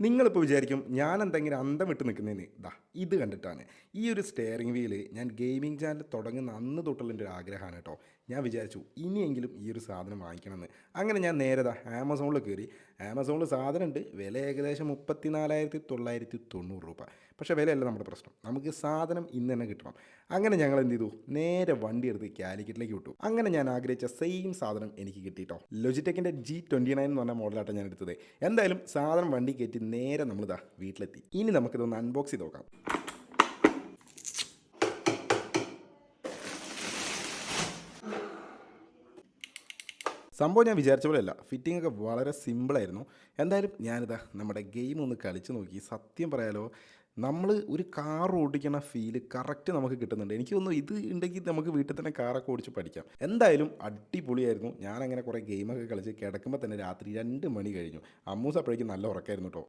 നിങ്ങളിപ്പോൾ വിചാരിക്കും ഞാൻ എന്തെങ്കിലും അന്തം വിട്ട് നിൽക്കുന്നതിന് ദാ ഇത് കണ്ടിട്ടാണ്. ഈ ഒരു സ്റ്റെയറിംഗ് വീൽ ഞാൻ ഗെയിമിംഗ് ചാനൽ തുടങ്ങുന്ന അന്ന് തൊട്ടുള്ള എന്റെ ഒരു ആഗ്രഹമാണ് കേട്ടോ ഞാൻ വിചാരിച്ചു ഇനിയെങ്കിലും ഈ ഒരു സാധനം വാങ്ങിക്കണമെന്ന്. അങ്ങനെ ഞാൻ നേരെ ദാ ആമസോണിൽ കയറി ആമസോണിൽ സാധനം ഉണ്ട് വില ഏകദേശം മുപ്പത്തി നാലായിരത്തി തൊള്ളായിരത്തി തൊണ്ണൂറ് രൂപ. പക്ഷേ വിലയല്ല നമ്മുടെ പ്രശ്നം. നമുക്ക് സാധനം ഇന്ന് തന്നെ കിട്ടണം. അങ്ങനെ ഞങ്ങൾ എന്ത് ചെയ്തു? നേരെ വണ്ടി എടുത്ത് കാലിക്കറ്റിലേക്ക് വിട്ടു. അങ്ങനെ ഞാൻ ആഗ്രഹിച്ച സെയിം സാധനം എനിക്ക് കിട്ടിയിട്ടോ. ലൊജിടെക്കിന്റെ ജി ട്വന്റി നയൻ എന്ന് പറഞ്ഞ മോഡലാട്ടോ ഞാൻ എടുത്തത്. എന്തായാലും സാധനം വണ്ടി കയറ്റി നേരെ നമ്മളിതാ വീട്ടിലെത്തി. ഇനി നമുക്കിതൊന്ന് അൺബോക്സ് ചെയ്ത് നോക്കാം. സംഭവം ഞാൻ വിചാരിച്ച പോലെയല്ല. ഫിറ്റിംഗ് ഒക്കെ വളരെ സിമ്പിളായിരുന്നു എന്തായാലും ഞാനിതാ നമ്മുടെ ഗെയിം ഒന്ന് കളിച്ച് നോക്കി. സത്യം പറയാലോ നമ്മൾ ഒരു കാർ ഓടിക്കുന്ന ഫീൽ കറക്റ്റ് നമുക്ക് കിട്ടുന്നുണ്ട്. എനിക്ക് തോന്നുന്നു ഇത് ഉണ്ടെങ്കിൽ നമുക്ക് വീട്ടിൽ തന്നെ കാറൊക്കെ ഓടിച്ച് പഠിക്കാം. എന്തായാലും അടിപൊളിയായിരുന്നു. ഞാനങ്ങനെ കുറേ ഗെയിമൊക്കെ കളിച്ച് കിടക്കുമ്പോൾ തന്നെ രാത്രി രണ്ട് മണി കഴിഞ്ഞു. അമ്മൂസ് അപ്പോഴേക്കും നല്ല ഉറക്കമായിരുന്നു കേട്ടോ